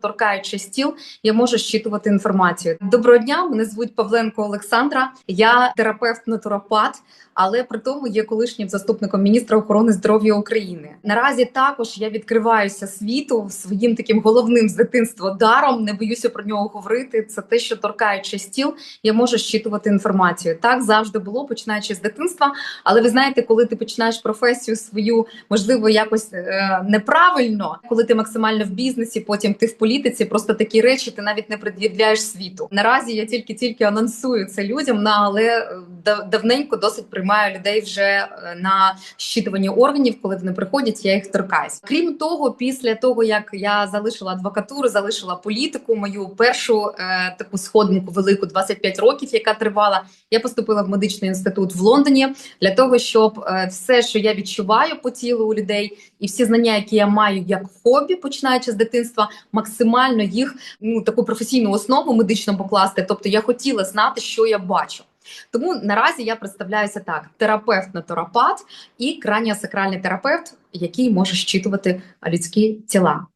торкаючи стіл, я можу щитувати інформацію. Доброго дня, мене звуть Павленко Олександра. Я терапевт натуропат, але при тому є колишнім заступником міністра охорони здоров'я України. Наразі також я відкриваюся світу своїм таким головним з дитинства даром. Не боюся про нього говорити. Це те, що торкаючи стіл, я можу щитувати інформацію. Так завжди було, починаючи з дитинства. Але ви знаєте, коли ти починаєш професію свою, можливо, якось е, неправильно, коли ти максимально в бізнесі, потім ти в політиці, просто такі речі ти навіть не пред'являєш світу. Наразі я тільки-тільки анонсую це людям, на але е, давненько досить приймаю людей вже е, на щитуванні органів, коли вони приходять, я їх торкаюсь. Крім того, після того як я залишила адвокатуру, залишила політику, мою першу е, таку сходинку велику 25 років, яка тривала, я поступила в медичний інститут в Лондоні для того, щоб е, все, що я відчуваю по тілу у людей, і всі знання, які я маю як хобі, починаючи з дитинства, максимально їх ну таку професійну основу медично покласти. Тобто я хотіла знати, що я бачу. Тому наразі я представляюся так: терапевт натуропат і краніосакральний терапевт, який може щитувати людські тіла.